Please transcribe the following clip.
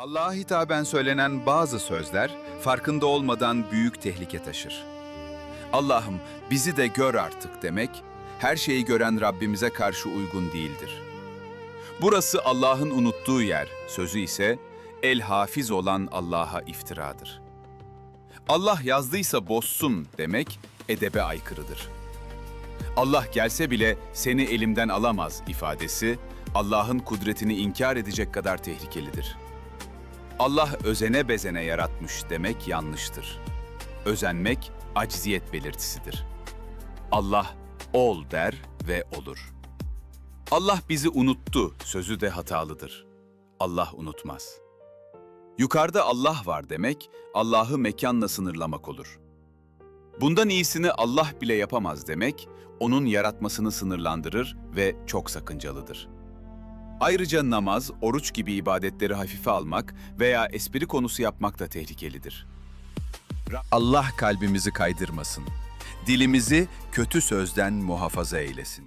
Allah'a hitaben söylenen bazı sözler farkında olmadan büyük tehlike taşır. Allah'ım bizi de gör artık demek, her şeyi gören Rabbimize karşı uygun değildir. Burası Allah'ın unuttuğu yer, sözü ise el hafiz olan Allah'a iftiradır. Allah yazdıysa bozsun demek edebe aykırıdır. Allah gelse bile seni elimden alamaz ifadesi Allah'ın kudretini inkar edecek kadar tehlikelidir. Allah özene bezene yaratmış demek yanlıştır. Özenmek acziyet belirtisidir. Allah ol der ve olur. Allah bizi unuttu sözü de hatalıdır. Allah unutmaz. Yukarıda Allah var demek Allah'ı mekanla sınırlamak olur. Bundan iyisini Allah bile yapamaz demek, onun yaratmasını sınırlandırır ve çok sakıncalıdır. Ayrıca namaz, oruç gibi ibadetleri hafife almak veya espri konusu yapmak da tehlikelidir. Allah kalbimizi kaydırmasın. Dilimizi kötü sözden muhafaza eylesin.